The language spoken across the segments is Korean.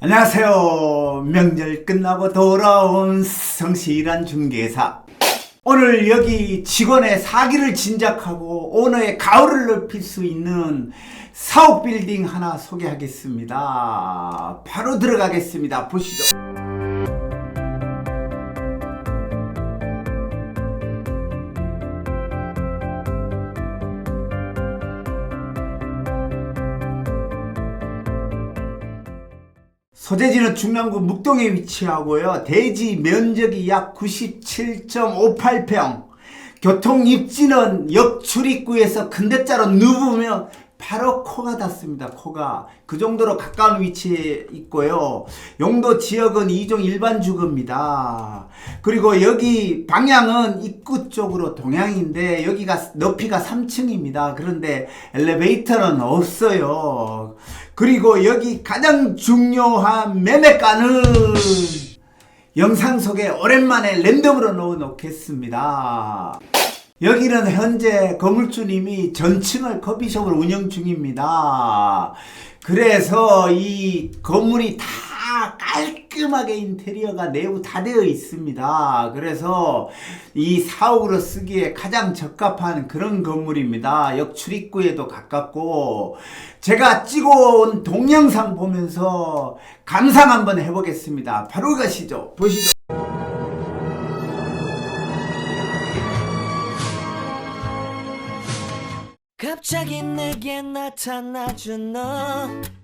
안녕하세요. 명절 끝나고 돌아온 성실한 중개사. 오늘 여기 직원의 사기를 진작하고 오너의 가오를 넓힐 수 있는 사옥 빌딩 하나 소개하겠습니다. 바로 들어가겠습니다. 보시죠. 소재지는 중랑구 묵동에 위치하고요. 대지 면적이 약 97.58평. 교통 입지는 역 출입구에서 큰 대자로 누우면 바로 코가 닿습니다. 코가 그 정도로 가까운 위치에 있고요. 용도 지역은 이종 일반 주거입니다. 그리고 여기 방향은 입구 쪽으로 동향인데 여기가 높이가 3층입니다. 그런데 엘리베이터는 없어요. 그리고 여기 가장 중요한 매매가는 영상 속에 오랜만에 랜덤으로 넣어 놓겠습니다. 여기는 현재 건물주님이 전층을 커피숍을 운영 중입니다. 그래서 이 건물이 다 깔끔하게 인테리어가 내부 다 되어 있습니다. 그래서 이 사옥으로 쓰기에 가장 적합한 그런 건물입니다. 역 출입구에도 가깝고 제가 찍어온 동영상 보면서 감상 한번 해보겠습니다. 바로 가시죠. 보시죠. 갑자기 내게 나타나준 너.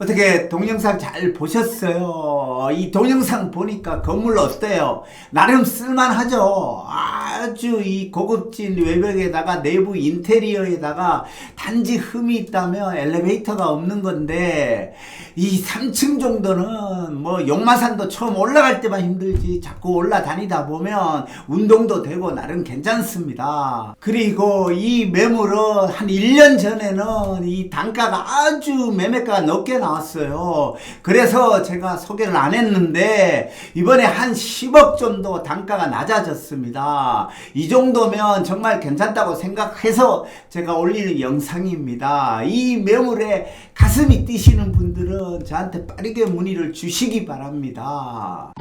어떻게 동영상 잘 보셨어요? 이 동영상 보니까 건물 어때요? 나름 쓸만하죠? 아주 이 고급진 외벽에다가 내부 인테리어에다가 단지 흠이 있다면 엘리베이터가 없는 건데 이 3층 정도는 뭐 용마산도 처음 올라갈 때만 힘들지 자꾸 올라다니다 보면 운동도 되고 나름 괜찮습니다. 그리고 이 매물은 한 1년 전에는 이 단가가 아주 매매가가 높게 나 왔어요. 그래서 제가 소개를 안 했는데 이번에 한 10억 정도 단가가 낮아졌습니다. 이 정도면 정말 괜찮다고 생각해서 제가 올리는 영상입니다. 이 매물에 가슴이 뛰시는 분들은 저한테 빠르게 문의를 주시기 바랍니다.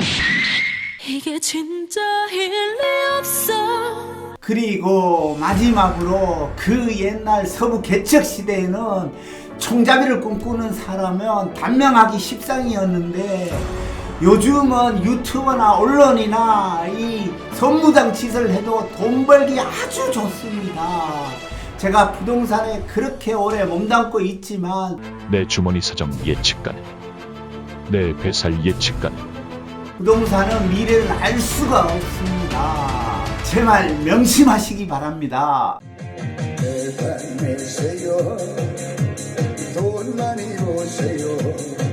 이게 진짜 일리 없어 그리고 마지막으로 그 옛날 서부 개척 시대에는 총잡이를 꿈꾸는 사람은 단명하기 십상이었는데 요즘은 유튜버나 언론이나 이 선무장 짓을 해도 돈 벌기 아주 좋습니다. 제가 부동산에 그렇게 오래 몸담고 있지만 내 주머니 사정 예측가는 내 배살 예측가는 부동산은 미래를 알 수가 없습니다. 제 말 명심하시기 바랍니다. 내세요 돈 많이 오세요